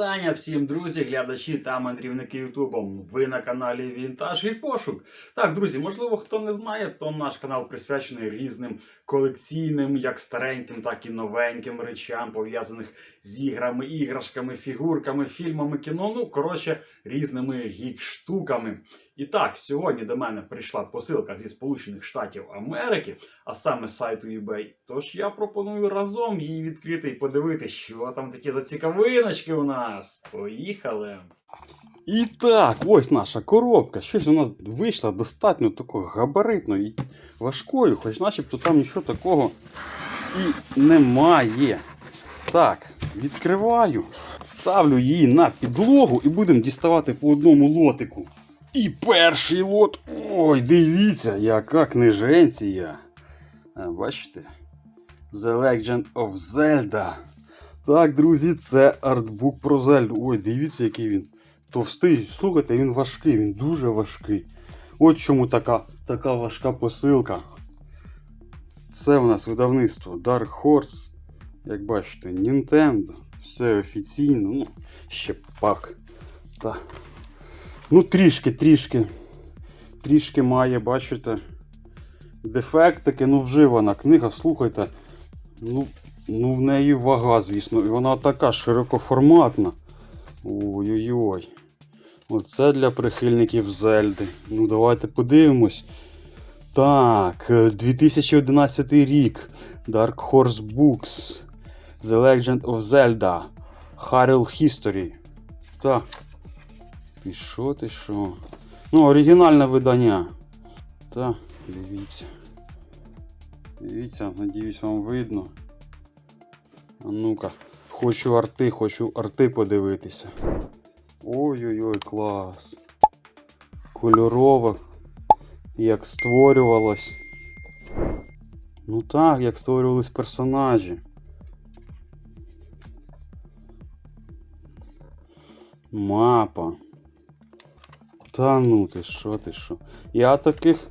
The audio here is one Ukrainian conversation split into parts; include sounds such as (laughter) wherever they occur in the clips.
Вітання всім, друзі, глядачі та мандрівники Ютубом. Ви на каналі Вінтаж і Пошук. Так, друзі, можливо, хто не знає, то наш канал присвячений різним колекційним, як стареньким, так і новеньким речам, пов'язаних з іграми, іграшками, фігурками, фільмами, кіно. Ну, коротше, різними гік-штуками. І так, сьогодні до мене прийшла посилка зі Сполучених Штатів Америки, а саме сайту eBay. Тож я пропоную разом її відкрити і подивитися, що там такі за цікавиночки у нас. Поїхали! І так, ось наша коробка. Щось вона вийшла достатньо такою габаритною і важкою, хоч начебто там нічого такого і немає. Так, відкриваю, ставлю її на підлогу і будемо діставати по одному лотику. І перший лот. Ой, дивіться, яка книженція. Бачите? The Legend of Zelda. Так, друзі, це артбук про Зельду. Ой, дивіться, який він товстий. Слухайте, він важкий, він дуже важкий. От чому така, така важка посилка. Це в нас видавництво Dark Horse. Як бачите, Nintendo. Все офіційно. Ну, ще пак. Та. Ну, трішки, трішки. Трішки має, бачите. Дефектики, ну вживана книга, слухайте. Ну, ну в неї вага, звісно, і вона така широкоформатна. Ой-ой-ой. Оце для прихильників Зельди. Ну, давайте подивимось. Так, е, 2011 рік. Dark Horse Books. The Legend of Zelda. Harrell History. Так. Ти що, ти що? Ну, оригінальне видання. Так, дивіться. Дивіться, надіюсь, вам видно. А ну-ка, хочу арти, хочу арти подивитися. Ой-ой-ой, клас. Кольорово. Як створювалось. Ну так, як створювались персонажі. Мапа. Та ну ти що, ти що? Я таких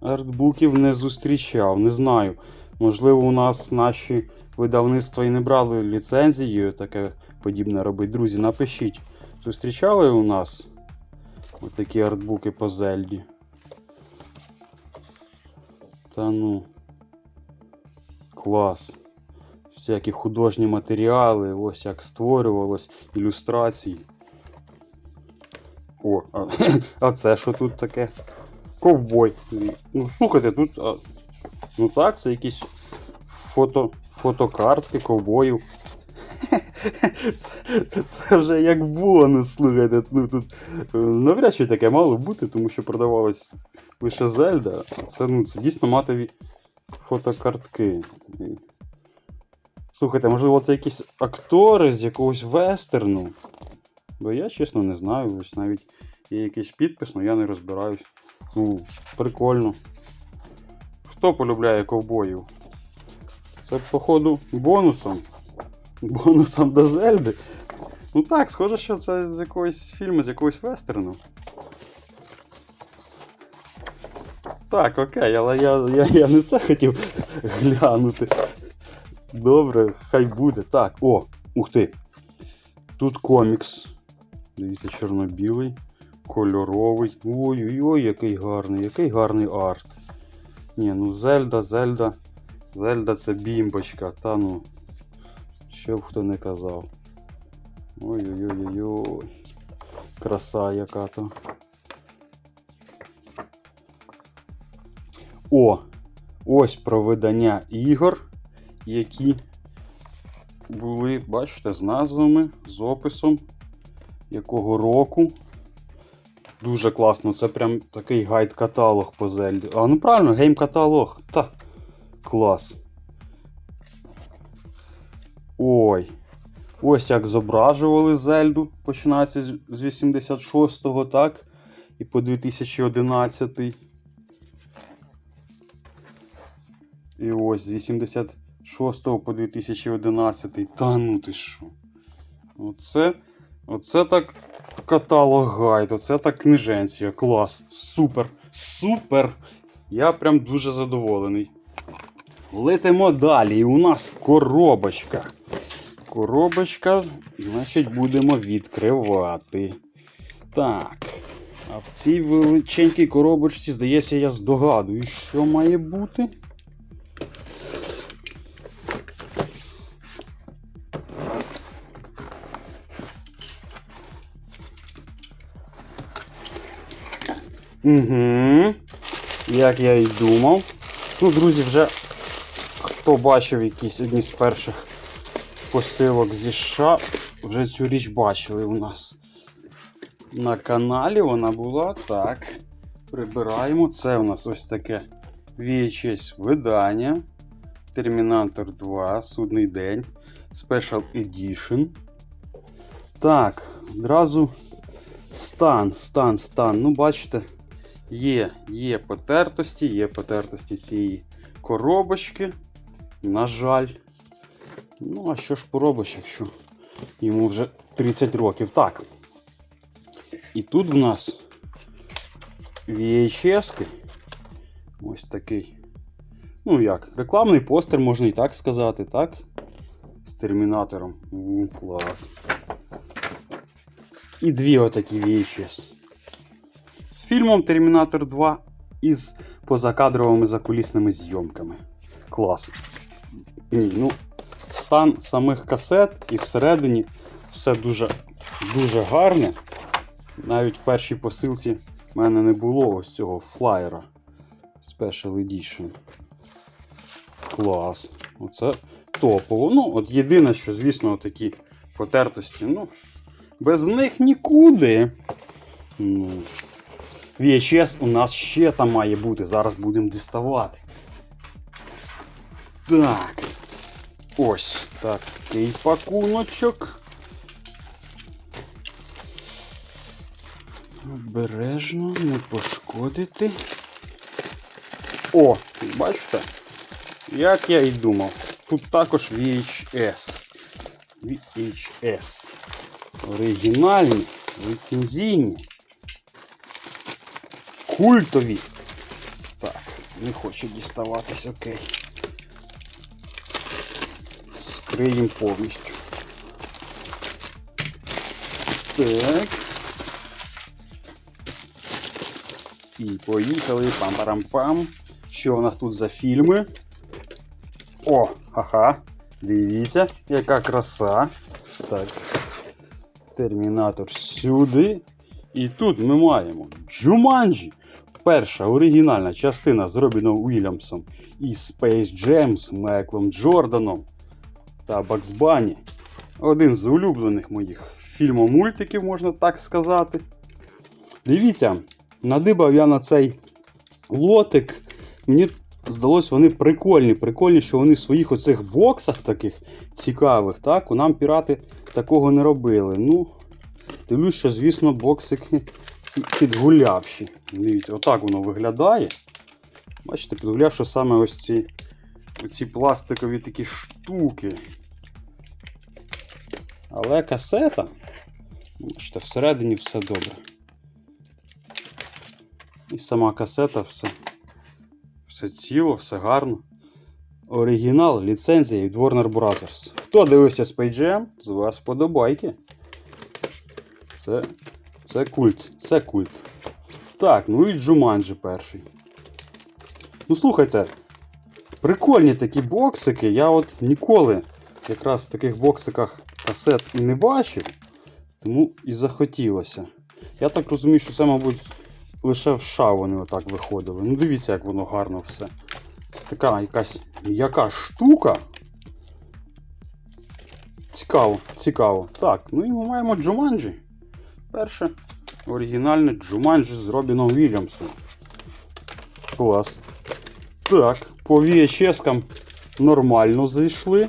артбуків не зустрічав, не знаю. Можливо, у нас наші видавництва і не брали ліцензію таке подібне робити. Друзі, напишіть, зустрічали у нас отакі артбуки по Зельді? Та ну. Клас. Всякі художні матеріали, ось як створювалось, ілюстрації. О, а, (laughs) а це що тут таке? Ковбой. Ну, слухайте, тут. А, ну так, це якісь фото, фотокартки ковбоїв. (laughs) Це, це вже як бонус, слухайте. Ну, тут е, навряд чи таке мало бути, тому що продавалось лише Зельда. Це, ну, це дійсно матові фотокартки. Слухайте, можливо, це якісь актори з якогось вестерну. Бо я чесно не знаю, ось навіть є якийсь підпис, але я не розбираюсь. Ну, прикольно. Хто полюбляє ковбоїв? Це, походу, бонусом. Бонусом до Зельди. Ну так, схоже, що це з якогось фільму, з якогось вестерну. Так, окей, але я, я, я не це хотів глянути. Добре, хай буде. Так, о, ух ти. Тут комікс. Дивіться, чорно-білий, кольоровий. Ой-ой-ой, який гарний, який гарний арт. Ні, ну Зельда, Зельда. Зельда це бімбочка, та ну. Що б хто не казав. Ой-ой-ой-ой. Краса яка то. О! Ось про видання ігор, які були, бачите, з назвами, з описом, якого року. Дуже класно, це прям такий гайд-каталог по Зельді. А, ну правильно, гейм-каталог. Та, клас. Ой. Ось як зображували Зельду, починається з з 86-го, так? І по 2011. І ось з 86 по 2011. Та ну ти що? Оце, оце так каталог гайд, оце так книженція. Клас. Супер. Супер. Я прям дуже задоволений. Летимо далі. І у нас коробочка. коробочка, значить, будемо відкривати. Так. А в цій величенькій коробочці, здається, я здогадую, що має бути. Угу. Як я і думав. Ну, друзі, вже хто бачив якісь одні з перших посилок зі США, вже цю річ бачили у нас на каналі. Вона була так. Прибираємо. Це у нас ось таке VHS видання. Термінатор 2, судний день. Special Edition. Так, одразу стан, стан, стан. Ну, бачите, є, є потертості, є потертості цієї коробочки. На жаль. Ну, а що ж поробиш, якщо йому вже 30 років. Так. І тут в нас VHS. Ось такий. Ну як, рекламний постер, можна і так сказати, так? З термінатором. У, клас. І дві отакі VHS. Фільмом Термінатор 2 із позакадровими закулісними зйомками. Клас. Ні, ну, стан самих касет і всередині все дуже, дуже гарне. Навіть в першій посилці в мене не було ось цього флаєра Special Edition. Клас. Оце топово. Ну, от єдине, що, звісно, такі потертості. Ну, без них нікуди. Ну, VHS у нас ще там має бути. Зараз будемо діставати. Так. Ось такий пакуночок. Обережно, не пошкодити. О, бачите? Як я і думав. Тут також VHS. VHS. Оригінальні, ліцензійні. Культові. Так, не хочу діставатись, окей. Скриємо повністю. Так. І поїхали. Пам-парам-пам. Що у нас тут за фільми? О, ха-ха. Дивіться, яка краса. Так. Термінатор сюди. І тут ми маємо Джуманджі. Перша оригінальна частина з Робіном Уільямсом і Space Jam з Майклом Джорданом та Бакс Бані. Один з улюблених моїх фільмомультиків, можна так сказати. Дивіться, надибав я на цей лотик. Мені здалось, вони прикольні. Прикольні, що вони в своїх оцих боксах таких цікавих, так, у нам пірати такого не робили. Ну, дивлюсь, що, звісно, боксики підгулявші. Дивіться, отак воно виглядає. Бачите, підгулявши саме ось ці, ці пластикові такі штуки. Але касета, бачите, всередині все добре. І сама касета, все, все ціло, все гарно. Оригінал, ліцензія від Warner Brothers. Хто дивився Space Jam, з вас подобайки. Це, це культ, це культ. Так, ну і Джуманджі перший. Ну слухайте, прикольні такі боксики. Я от ніколи якраз в таких боксиках касет і не бачив, тому і захотілося. Я так розумію, що це, мабуть, лише в США вони отак виходили. Ну дивіться, як воно гарно все. Це така якась м'яка штука. Цікаво, цікаво. Так, ну і ми маємо Джуманджі. Перше оригінальне Джуманджі з Робіном Вільямсом. Клас. Так, по VHS нормально зайшли.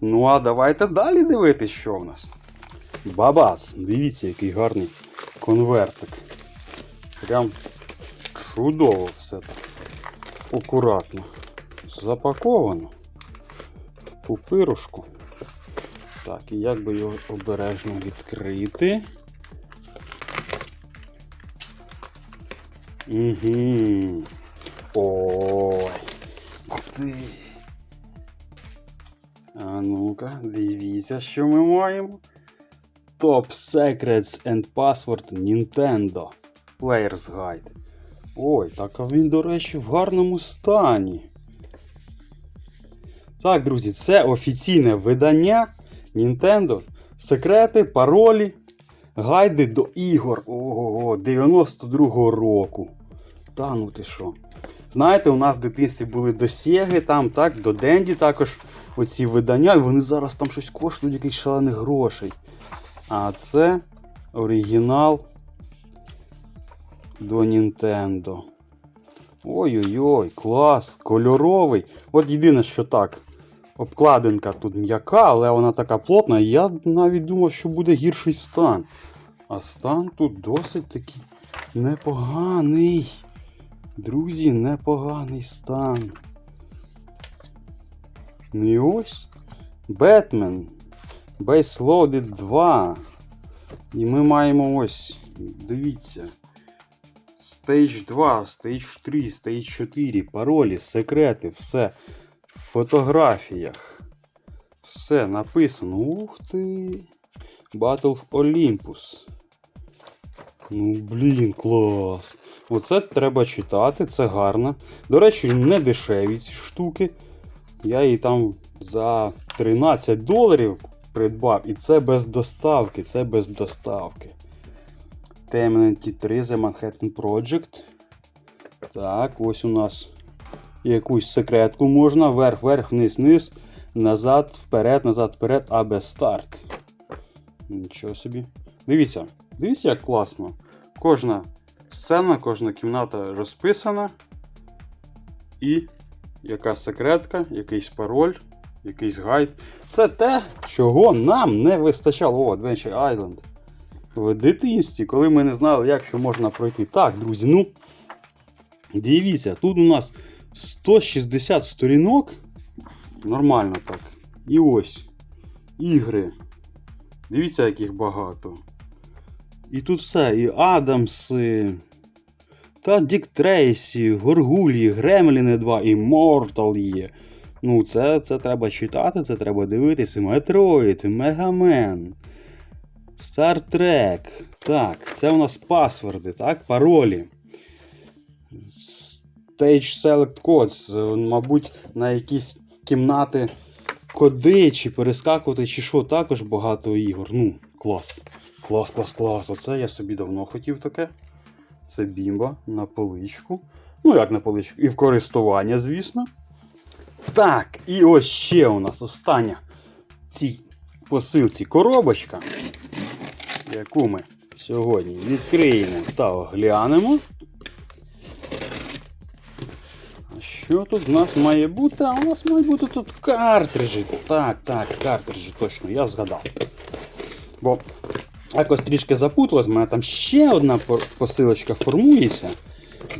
Ну, а давайте далі дивитись, що в нас. Бабац! Дивіться, який гарний конвертик. Прям чудово все так. Акуратно. Запаковано. В пупирушку. Так, і як би його обережно відкрити. Угу. Ой. Ух ти. А ну-ка, дивіться, що ми маємо. Top Secrets and Password Nintendo. Player's Guide. Ой, так а він, до речі, в гарному стані. Так, друзі, це офіційне видання Nintendo. Секрети, паролі, гайди до ігор. Ого, 92-го року. Та ну ти що? Знаєте, у нас в дитинстві були досєги, там, так, до Денді також оці видання, і вони зараз там щось коштують якихось шалених грошей. А це оригінал до Nintendo. Ой-ой-ой, клас, кольоровий. От єдине, що так, обкладинка тут м'яка, але вона така плотна, я навіть думав, що буде гірший стан. А стан тут досить такий непоганий. Друзі, непоганий стан. Ну і ось Бетмен. Loaded 2. І ми маємо ось. Дивіться. Stage 2, Stage 3, Stage 4, паролі, секрети, все. Фотографіях. Все написано. Ух ти. Battle of Olympus. Ну, блін, клас. Оце треба читати, це гарно. До речі, не дешеві ці штуки. Я її там за 13 доларів придбав. І це без доставки. Це без доставки. TMNT 3 The Manhattan Project. Так, ось у нас якусь секретку можна. Вверх, вверх, вниз, вниз. Назад, вперед, назад, вперед, а без старт. Нічого собі. Дивіться, дивіться, як класно. Кожна сцена, кожна кімната розписана. І яка секретка, якийсь пароль, якийсь гайд. Це те, чого нам не вистачало. О, Adventure Island. В дитинстві, коли ми не знали, як що можна пройти. Так, друзі, ну. Дивіться, тут у нас 160 сторінок. Нормально так. І ось. Ігри. Дивіться, яких багато. І тут все. І Адамси. Та Дік Трейсі, Горгулі, Гремліни 2 і Мортал є. Ну, це, це треба читати, це треба дивитися. Метроїд, Мегамен. Стартрек. Так, це у нас пасворди, так? Паролі. Stage Select Codes. Е, Мабуть, на якісь кімнати коди, чи перескакувати, чи що, також багато ігор. Ну, клас. Клас, клас, клас. Оце я собі давно хотів таке. Це бімба на поличку. Ну, як на поличку? І в користування, звісно. Так, і ось ще у нас остання цій посилці коробочка, яку ми сьогодні відкриємо та оглянемо. Що тут в нас має бути? А у нас мають бути тут картриджі. Так, так, картриджі, точно, я згадав. Бо якось трішки запуталось, в мене там ще одна посилочка формується.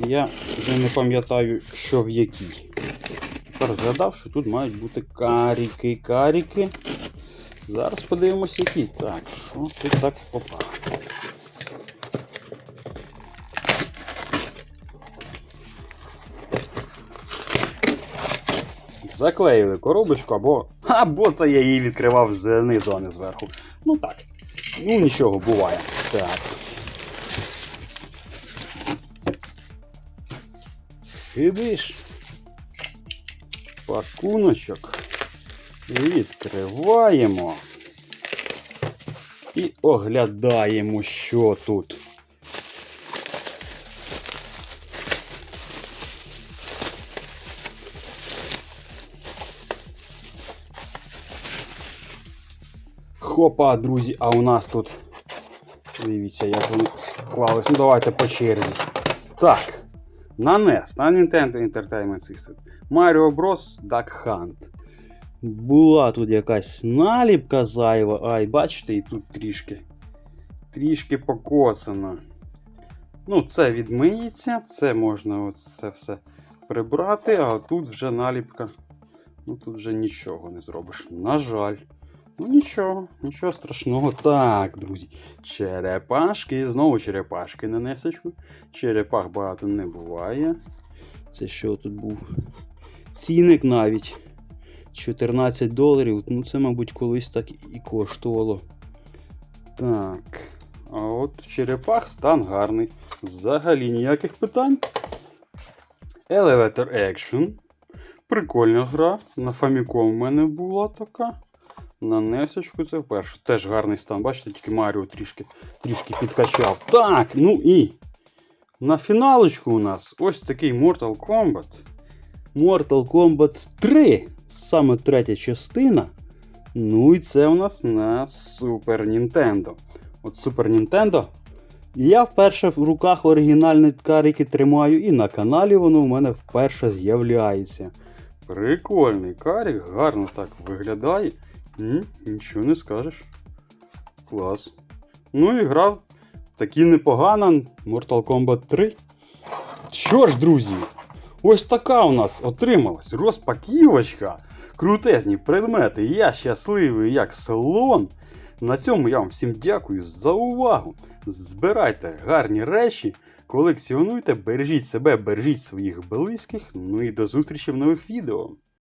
Я вже не пам'ятаю, що в якій. Тепер згадав, що тут мають бути каріки, каріки. Зараз подивимося, які. Так, що тут так опа. Заклеїли коробочку, або, або це я її відкривав знизу, а не зверху. Ну так. Ну нічого буває. Так. Кидиш. Пакуночок. Відкриваємо. І оглядаємо, що тут. Хопа, друзі, а у нас тут. Дивіться, як вони склались. Ну, давайте по черзі. Так. На NES, на Nintendo Entertainment System. Mario Bros. Duck Hunt. Була тут якась наліпка зайва. Ай, бачите, і тут трішки. Трішки покоцано. Ну, це відмиється, це можна це все прибрати, а тут вже наліпка. Ну тут вже нічого не зробиш. На жаль. Ну нічого, нічого страшного. Так, друзі. Черепашки, знову черепашки на несечку. Черепах багато не буває. Це що тут був? Цінник навіть. 14 доларів. Ну, це, мабуть, колись так і коштувало. Так. А от в черепах стан гарний. Взагалі ніяких питань. Elevator Action. Прикольна гра. На Famicom в мене була така. На Несочку це вперше. Теж гарний стан. Бачите, тільки Маріо трішки, трішки підкачав. Так, ну і на фіналочку у нас ось такий Mortal Kombat. Mortal Kombat 3. Саме третя частина. Ну і це у нас на Super Nintendo. От Super Nintendo. Я вперше в руках оригінальні карики тримаю, і на каналі воно в мене вперше з'являється. Прикольний карік, гарно так виглядає. М, нічого не скажеш. Клас. Ну і грав таки непогано Mortal Kombat 3. Що ж, друзі, ось така у нас отрималась розпаківочка. Крутезні предмети. Я щасливий, як слон. На цьому я вам всім дякую за увагу. Збирайте гарні речі, колекціонуйте, бережіть себе, бережіть своїх близьких. Ну і до зустрічі в нових відео.